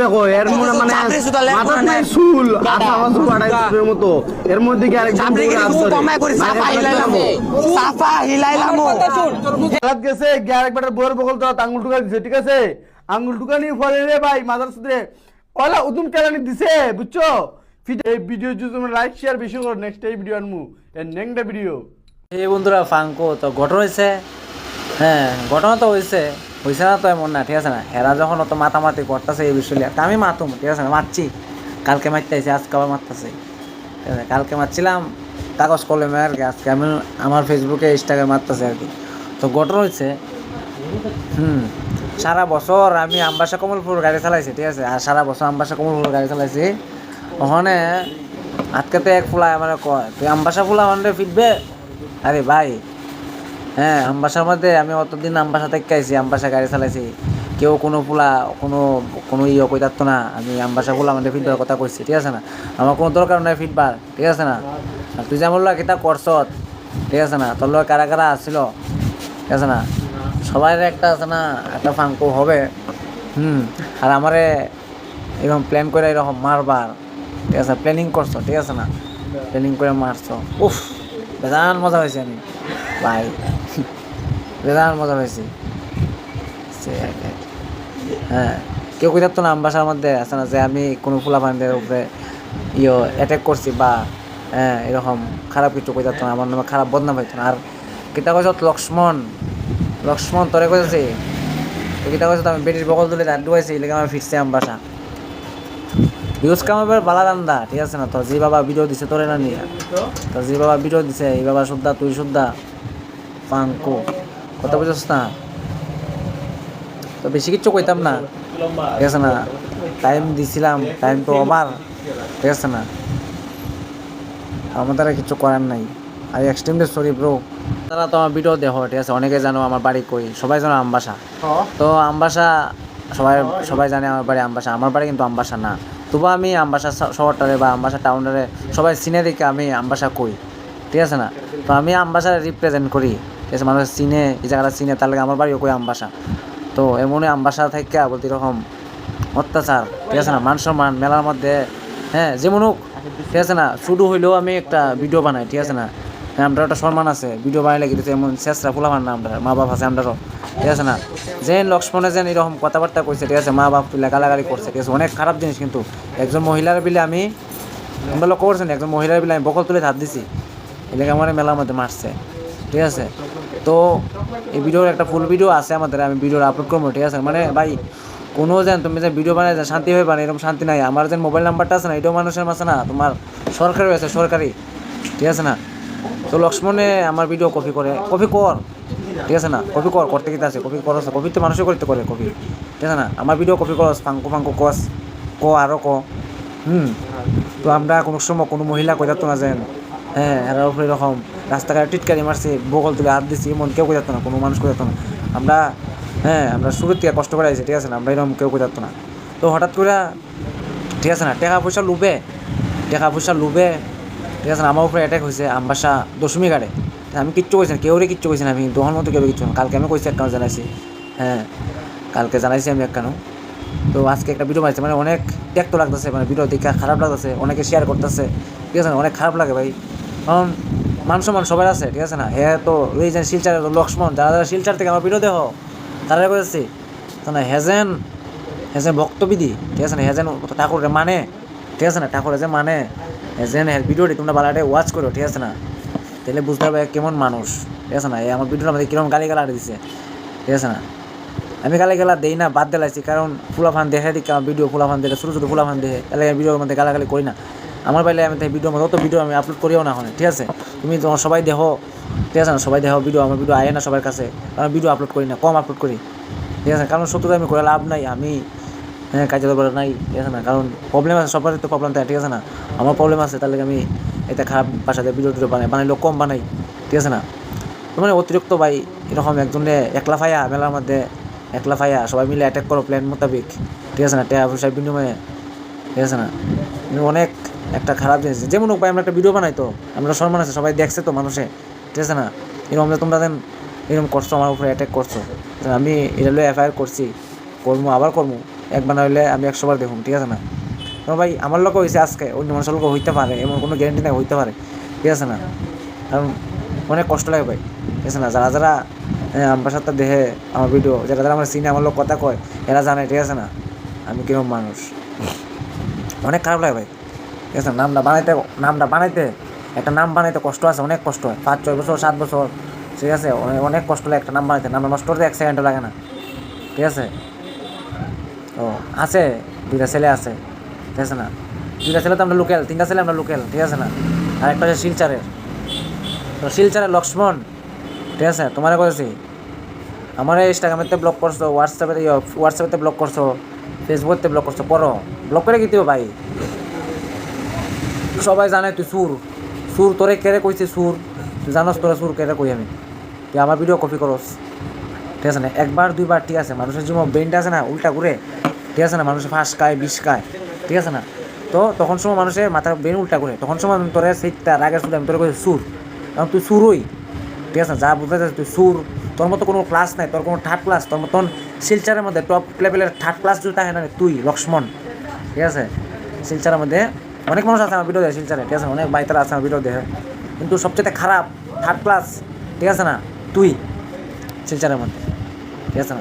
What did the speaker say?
দেখো এর মনে মানে চাকরি সুতা লেখ মাথার নাই চুল আঠা মাথা বাড়াই চুলের মতো। এর মধ্যে কি আরেকজন চাকরি বউরা কিন্তু আসছে? কমায় করে সাফা মানে হিলাইলাম। সাফা হিলাইলাম। রাত গেছে গ্যার বইয়ের বকল তো আঙ্গুল টুকা দিছে ঠিক আছে? আঙ্গুল টুকা নিয়ে পরে রে ভাই মাদার সুদরে ওলা উদুম কেলানি দিছে বুঝছ? এই ভিডিও যদি তোমরা লাইক শেয়ার বেশি করো। নেক্সট এই ভিডিও আনমু। এর নেক্সট ভিডিও এই বন্ধুরা ফাঙ্কো তো ঘটনা হয়েছে হ্যাঁ ঘটনা তো হয়েছে হয়েছে না তো এমন না ঠিক আছে না? এরা যখন অত মাতামাতি করতেছে এই বিষয় তা আমি মাতুম, ঠিক আছে না? মারছি কালকে মারতে আইছি আজকে আবার মারতেছে ঠিক আছে, কালকে মারছিলাম কাগজ কলমে আর কি, আজকে আমি আমার ফেসবুকে ইনস্টাগ্রামে মারতেছে আর কি। তো ঘটনা হয়েছে হুম, সারা বছর আমি আমবাসা কমলপুর গাড়ি চালাইছি, ঠিক আছে? আর সারা বছর আমবাসা কমলপুর গাড়ি চালাইছি। ওখানে আজকেতে এক ফুলা মানে কয়, তুই আমবাসা ফুলা মানে ফিটবে আরে ভাই হ্যাঁ আমবাসার মধ্যে আমি অতদিন আমবাসা থেকে আইছি আমবাসা গাড়ি চালাইছি। কেউ কোনো ফুলা, কোনো কোনো ইয়ে কই থাকতো না। আমি আমবাসা ফুলা মানে ফিটবার কথা কইছি, ঠিক আছে না? আমার কোনো দরকার নাই ফিটবার ঠিক আছে না? আর তুই যেমন লোক কিতা করছত, ঠিক আছে না? তোর লোক কারা কারা আসছিল ঠিক আছে না? সবাই একটা আছে না, একটা ফাঙ্কো হবে, হুম? আর আমারে এরকম প্ল্যান করে এরকম মারবার, ঠিক আছে? প্ল্যানিং করছ, ঠিক আছে না? প্ল্যানিং করে মারছো। উফ বেজান মজা হয়েছে আমি। ভাই। বেজান মজা কি। হ্যাঁ কেউ কই থাকতো না আমবাসার মধ্যে আছে না যে আমি কোনো ফুলা ফান্ডের উপরে ইয়ে অ্যাটাক করছি বা হ্যাঁ এরকম খারাপ কিছু কই থাকতো না আমার নামে খারাপ বদনাম হইতো না। আর কিতা কইছ লক্ষ্মণ? লক্ষ্মণ তোরে কইছে তো কিতা কইছ আমি বেটির বকল তুলে দাঁড় ডুবাইছি এলাকা আমার ফিরছে আমবাসা ভিউজ কামাবার বালা রান্দা ঠিক আছে না? তোর যে বাবা ভিডিও দিছে তোরে না নিয়ে। তো? যে বাবা ভিডিও দিছে এই বাবা শুদ্ধা তুই শুদ্ধা। পাঙ্কো কথা বুঝছ না? তো বেশি কিচ্ছু কইতাম না। ঠিক আছে না? টাইম দিছিলাম টাইম তো আমার। ঠিক আছে না? আমার কিছু করার নাই। আই এক্সট্রিমলি সরি ব্রো তারা তো আমার ভিডিও দেখো, ঠিক আছে? অনেকে জানো আমার বাড়ি কই? সবাই জানো আমবাসা। তো আমবাসা, সবাই সবাই জানে আমার বাড়ি আমবাসা। আমার বাড়ি কিন্তু আমবাসা না। তবু আমি আমবাসা শহরটারে বা আমবাসা টাউনারে সবাই চিনে দেখে আমি আমবাসা কই। ঠিক আছে না? তো আমি আমবাসা রিপ্রেজেন্ট করি। আছে, মানুষ চিনে, এই জায়গাটা চিনে, তার লাগে আমার বাড়িও কই আমবাসা তো এমনই আমবাসা থেকে বলতে এরকম অত্যাচার, ঠিক আছে না? মান সম্মান, মেলার মধ্যে হ্যাঁ যেমন হোক, ঠিক আছে না? শুধু হইলেও আমি একটা ভিডিও বানাই, ঠিক আছে না? হ্যাঁ আমরা একটা সম্মান আছে, ভিডিও বানাইলে কিন্তু এমন চেষ্টা ফুলামান না আমরা মা বাপ আছে আমরাও ঠিক আছে না? যেন লক্ষ্মণে যেন এরকম কথাবার্তা কইছে, ঠিক আছে, মা বাপ গালাগালি করছে, ঠিক আছে? অনেক খারাপ জিনিস কিন্তু। একজন মহিলার বিলে আমি আমরা লক্ষ্য করছেন একজন মহিলার বিলে আমি বকল তুলে হাত দিছি এলাকা আমার মেলার মধ্যে মারছে, ঠিক আছে? তো এই ভিডিওর একটা ফুল ভিডিও আছে আমাদের, আমি ভিডিওর আপলোড করব, ঠিক আছে? মানে ভাই, কোনো যেন তুমি যে ভিডিও বানাই যে শান্তি হয়ে বানাই এরকম শান্তি নাই। আমার যে মোবাইল নাম্বারটা আছে না, এটাও মানুষের আছে না, তোমার সরকারি আছে সরকারি, ঠিক আছে না? তো লক্ষ্মণে আমার ভিডিও কপি করে কপি কর, ঠিক আছে না? কপি কর, করতে কিতে আছে কপি করস কপি তো মানুষই করতে করে কপি ঠিক আছে না? আমার ভিডিও কপি করস, ফাঙ্কু ফাঙ্কু কস, ক আরও ক, হুম? তো আমরা কোনো সময় কোনো মহিলা কই যাতো না যেন হ্যাঁ এরকম রাস্তাঘাটে টিটকারি মারছে, বগল তুলে হাত দিছি, এমন কেউ যাতো না, কোনো মানুষ যাতো না। আমরা হ্যাঁ আমরা শুরুর থেকে কষ্ট করে আইছি, ঠিক আছে না? আমরা এরকম কেউ যাতো না। তো হঠাৎ করে ঠিক আছে না, টাকা পয়সা লুবে, টাকা পয়সা লুবে, ঠিক আছে না? আমার উপরে অ্যাটাক হয়েছে আমবাসা দশমী গাড়ে আমি কিচ্ছু কইছি না, কেউরে কিচ্ছু কইছি না, আমি দোকান মতো কেউ কিচ্ছু না। কালকে আমি কইছি একটা জানাইছি হ্যাঁ কালকে জানাইছি আমি একখানো। তো আজকে একটা ভিডিও বানাইছে মানে অনেক ট্যাক্ত লাগতেছে মানে ভিডিও দেখে খারাপ লাগতেছে, অনেকে শেয়ার করতেছে, ঠিক আছে অনেক খারাপ লাগে ভাই। কারণ মান সম্মান আছে, ঠিক আছে না? হ্যাঁ তো ওই যে শিলচার লক্ষ্মণ, যারা যারা শিলচার থেকে আমার ভিডিও দেখো তারা করেছে তো না হেজেন হেজেন ভক্তবিধি, ঠিক আছে না? হেজেন ঠাকুরে মানে ঠিক আছে না? ঠাকুরে যে মানে হেজেন হের ভিডিওটি তোমরা বালাটে ওয়াচ করো, ঠিক আছে না? তাহলে বুঝতে পারবে কেমন মানুষ, ঠিক আছে না? এই আমার ভিডিওর মধ্যে কীরকম গালি গালা দিছে, ঠিক আছে না? আমি গালি গালা দেই না, বাদ দিলাইছি কারণ ফুলাফান দেখে দিকে আমার ভিডিও ফুলাফান দেখে ছোটো ছোটো ফুলা ফান দেখে তাহলে ভিডিওর মধ্যে গালাগালি করি না। আমার বাইলে আমি তাই ভিডিওর মধ্যে অত ভিডিও আমি আপলোড করিও না এখন, ঠিক আছে? তুমি তোমার সবাই দেখো, ঠিক আছে না? সবাই দেখো ভিডিও আমার ভিডিও আয় না সবার কাছে। কারণ ভিডিও আপলোড করি না, কম আপলোড করি, ঠিক আছে? কারণ সত্যি আমি করে লাভ নাই, আমি হ্যাঁ কাজে দরকার নাই, ঠিক আছে না? কারণ প্রবলেম আছে, সবার তো প্রবলেম থাকে ঠিক আছে না? আমার প্রবলেম আছে তাহলে আমি এটা খারাপ ভাষাতে ভিডিও টিডিও বানাই, বানাইলেও কম বানাই, ঠিক আছে না? মানে অতিরিক্ত ভাই, এরকম একজনে একলা ফাইয়া, মেলার মধ্যে একলা ফাইয়া, সবাই মিলে অ্যাটাক করো প্ল্যান মোতাবেক, ঠিক আছে না? টাকা পয়সার বিনিময়ে, ঠিক আছে না? মানে অনেক একটা খারাপ জিনিস যেমন হোক ভাই, আমরা একটা ভিডিও বানাই তো, আমরা সম্মান আছে, সবাই দেখছে তো মানুষে, ঠিক আছে না? এরকম যে তোমরা দেন এরকম করছ, আমার উপরে অ্যাটাক করছ। আমি এটা এফআইআর করছি করব আবার করব একবার না হইলে আমি একশোবার দেখুন ঠিক আছে না? তো ভাই, আমার লোক হয়েছে আজকে, অন্য মানুষের লোক হইতে পারে, এমন কোনো গ্যারেন্টি নাই, হইতে পারে, ঠিক আছে না? কারণ অনেক কষ্ট লাগে ভাই, ঠিক আছে না? যারা যারা আমার সাথে দেখে আমার ভিডিও যারা যারা আমার সিনে আমার লোক কথা কয়, এরা জানে, ঠিক আছে না? আমি কীরকম মানুষ। অনেক খারাপ লাগে ভাই। ঠিক আছে নামটা বানাইতে নামটা বানাইতে, একটা নাম বানাইতে কষ্ট আছে, অনেক কষ্ট হয়। পাঁচ, ছয় বছর, সাত বছর, ঠিক আছে? অনেক কষ্ট লাগে একটা নাম বানাইতে। নাম নষ্ট করতে এক সেকেন্ডও লাগে না, ঠিক আছে? ও, আছে, দুইটা ছেলে আছে, ঠিক আছে না? দুইটা ছেলে তো আমরা লোকাল, তিনটা ছেলে আমরা লোকাল, ঠিক আছে না? আর একটা হচ্ছে শিলচারের। তো শিলচারের লক্ষ্মণ, ঠিক আছে? তোমার করেছি আমার ইনস্টাগ্রামেতে ব্লক করছ হোয়াটসঅ্যাপে হোয়াটসঅ্যাপেতে ব্লক করছ ফেসবুকতে ব্লক করছ, পড়ো। ব্লক করে কি ভাই? সবাই জানে তুই সুর সুর তোরে কেড়ে কইছে সুর তুই জানোস তোরা সুর কেড়ে কই আমি? তুই আমার ভিডিও কপি করস। ঠিক আছে না? একবার, দুইবার, ঠিক আছে? মানুষের জীবন ব্রেনটা আছে না, উল্টা ঘুরে ঠিক আছে না? মানুষ ফাঁস খায় বিষ খায় ঠিক আছে না? তো তখন সময় মানুষের মাথার ব্রেন উল্টা ঘুরে তখন সময় তোরে সেইটা রাগের সুর আমি তোরে কইছি সুর কারণ তুই সুরই ঠিক আছে না? যা বুঝতে চাস তুই সুর তোর মতো কোনো ক্লাস নাই, তোর কোনো থার্ড ক্লাস তোর মতন শিলচারের মধ্যে টপ লেভেলের থার্ড ক্লাস যদি থাকে না, তুই লক্ষ্মণ। ঠিক আছে? শিলচারের মধ্যে অনেক মানুষ আছে আমার ভিডিও দেখে শিলচারে, ঠিক আছে? অনেক বাইতারা আছে আমার ভিডিও দেখে কিন্তু সবচেয়ে খারাপ থার্ড ক্লাস ঠিক আছে না? তুই, শিলচারের মধ্যে, ঠিক আছে না?